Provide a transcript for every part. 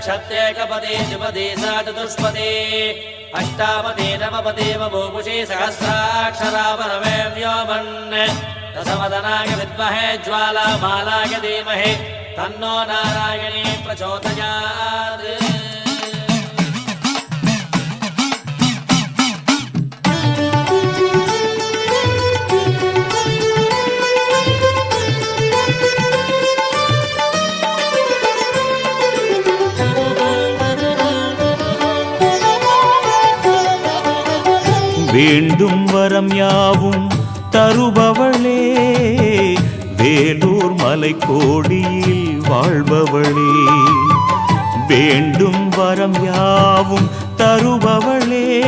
క్షత్రేకపదే ద్విపదే సా చతుష్పదే అష్టాపదే నవపదే మోపుషే సహస్రాక్షరాపరమే వ్యోమన్ దశవదనాయ విద్మహే జ్వాలామాలాయ ధీమహి తన్నో నారాయణే ప్రచోదయాత్ வேண்டும் வரம் யாவும் தருபவளே. வேலூர் மலை கோடியில் வாழ்பவளே. வேண்டும் வரம் யாவும் தருபவளே.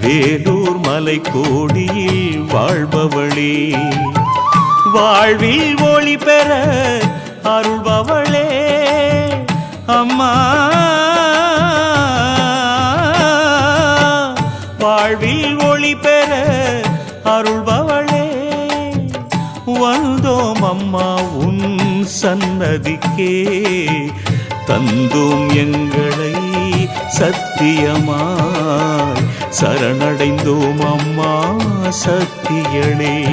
வேலூர் மலை கோடியில் வாழ்பவளே. வாழ்வில் ஒளி பெற அருள்பவளே. அம்மா. சன்னதிக்கே தந்தோம் எங்களை சத்தியமாய் சரணடைந்தோம் அம்மா சக்திகளே.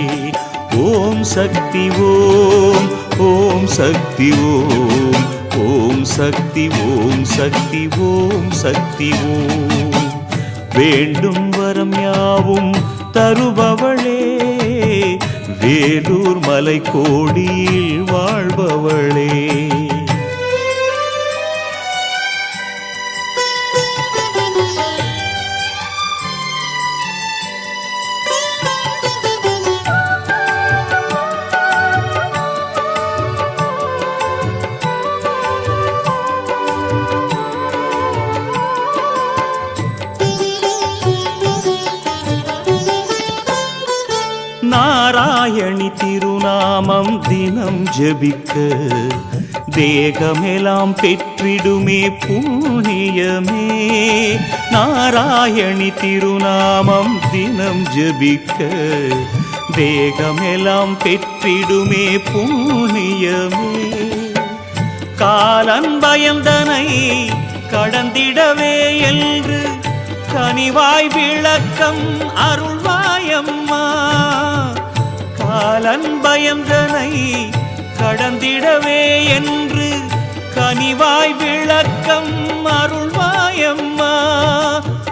ஓம் சக்தி ஓம் ஓம் சக்தி ஓம் ஓம் சக்தி ஓம் சக்தி ஓம் சக்தி ஓம். வேண்டும் வரம் யாவும் தருபவளே. வேலூர் மலை கோடியில் வாழ்பவளே. நாராயணி திருநாமம் தினம் ஜபிக்க தேகமெல்லாம் பெற்றிடுமே புண்ணியமே. நாராயணி திருநாமம் தினம் ஜபிக்க தேகமெல்லாம் பெற்றிடுமே புண்ணியமே. காலன் பயந்தனை கடந்திடவே என்று கனிவாய் விளக்கம் அருள்வாயம்மா. காலன் பயந்தனை கடந்திடவே என்று கனிவாய் விளக்கம் அருள்வாயம்மா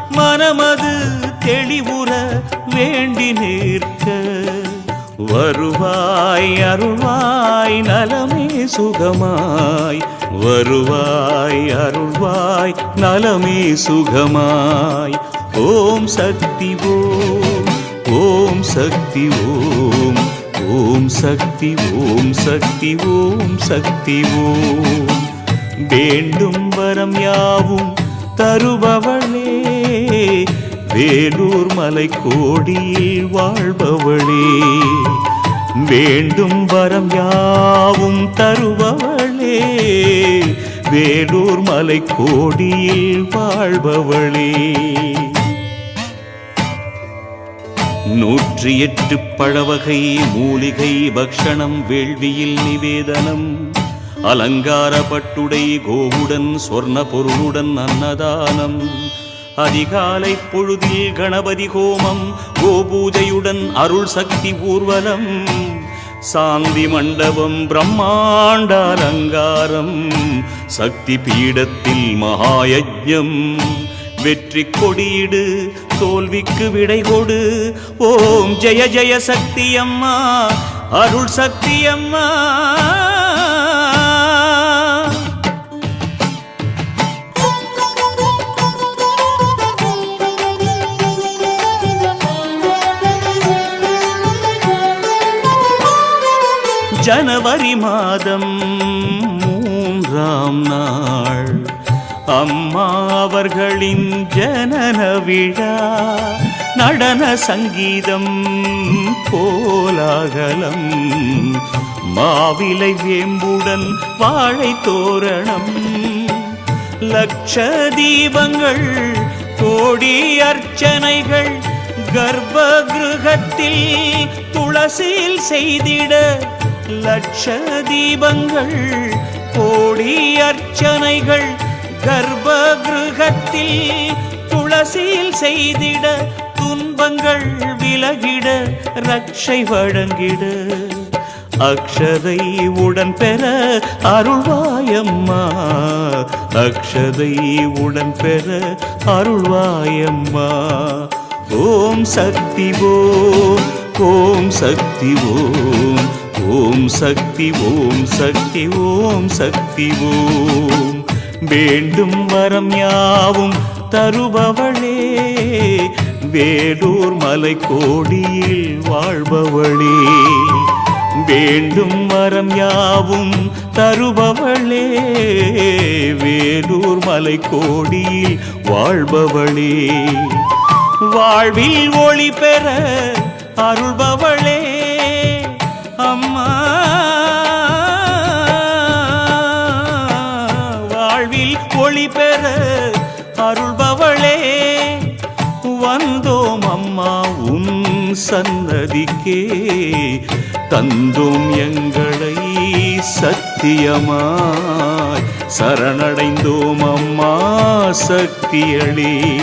மனமது தெளிவுற வேண்டி நிற்க. வருவாய் அருள்வாய் நலமே சுகமாய். வருவாய் அருள்வாய் நலமே சுகமாய். ஓம் சக்தி ஓம் ஓம் சக்தி ஓம். ஓம் சக்தி ஓம் சக்தி ஓம் சக்தி ஓம். வேண்டும் வரம் யாவும் தருபவளே. வேலூர் மலை கோடியில் வாழ்பவளே. வேண்டும் வரம் யாவும் தருபவளே. வேலூர் மலை கோடியில் வாழ்பவளே. நூற்றி எட்டு பழவகை மூலிகை பக்ஷணம் வேள்வியில் நிவேதனம். அலங்கார பட்டுடை கோவுடன் சொர்ண பொருளுடன் அன்னதானம். அதிகாலை பொழுதில் கணபதி ஹோமம் கோபூஜையுடன் அருள் சக்தி ஊர்வலம். சாந்தி மண்டபம் பிரம்மாண்ட அலங்காரம். சக்தி பீடத்தில் மகாயஜம் வெற்றி கொடியிடு தோல்விக்கு விடை கொடு. ஓம் ஜெய ஜெய சக்தி அம்மா அருள் சக்தி அம்மா. ஜனவரி மாதம் மூன்றாம் நாள். அம்மா அவர்களின் ஜனன விழா நடன சங்கீதம் கோலாகலம் மாவிலை வேம்புடன் வாழை தோரணம் லட்ச தீபங்கள் கோடி அர்ச்சனைகள் கர்ப்ப கிருகத்தில் துளசியில் செய்திட லட்ச தீபங்கள் கோடி அர்ச்சனைகள் கர்ப்பகிருகத்தில் துளசியில் செய்திட துன்பங்கள் விலகிட ரட்சை வழங்கிட. அக்ஷதை உடன் பெற அருள்வாயம்மா. அக்ஷதை உடன் பெற அருள்வாயம்மா. ஓம் சக்தி ஓம் ஓம் சக்தி ஓம் ஓம் சக்தி ஓம் சக்தி ஓம் சக்தி ஓம். வேண்டும் வரம் யாவும் தருபவளே. வேடூர் மலை கோடியில் வாழ்பவளே. வேண்டும் வரம் யாவும் தருபவளே. வேடூர் மலை கோடியில் வாழ்பவளே. வாழ்வில் ஒளி பெற அருள்பவளே. சன்னதிக்கே தந்தோம் எங்களை சத்தியமாய். சரணடைந்தோம் அம்மா சக்தியளே.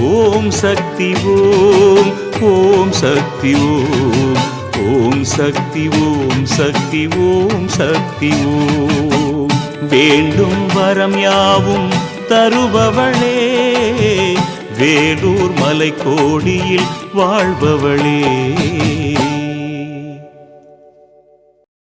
ஓம் சக்தி ஓம் ஓம் சக்தி ஓம் ஓம் சக்தி ஓம் சக்தி ஓம் சக்தி ஓம். வேண்டும் வரம் யாவும் தருபவளே. வேலூர் மலை கோடியில் வாழ்பவளே.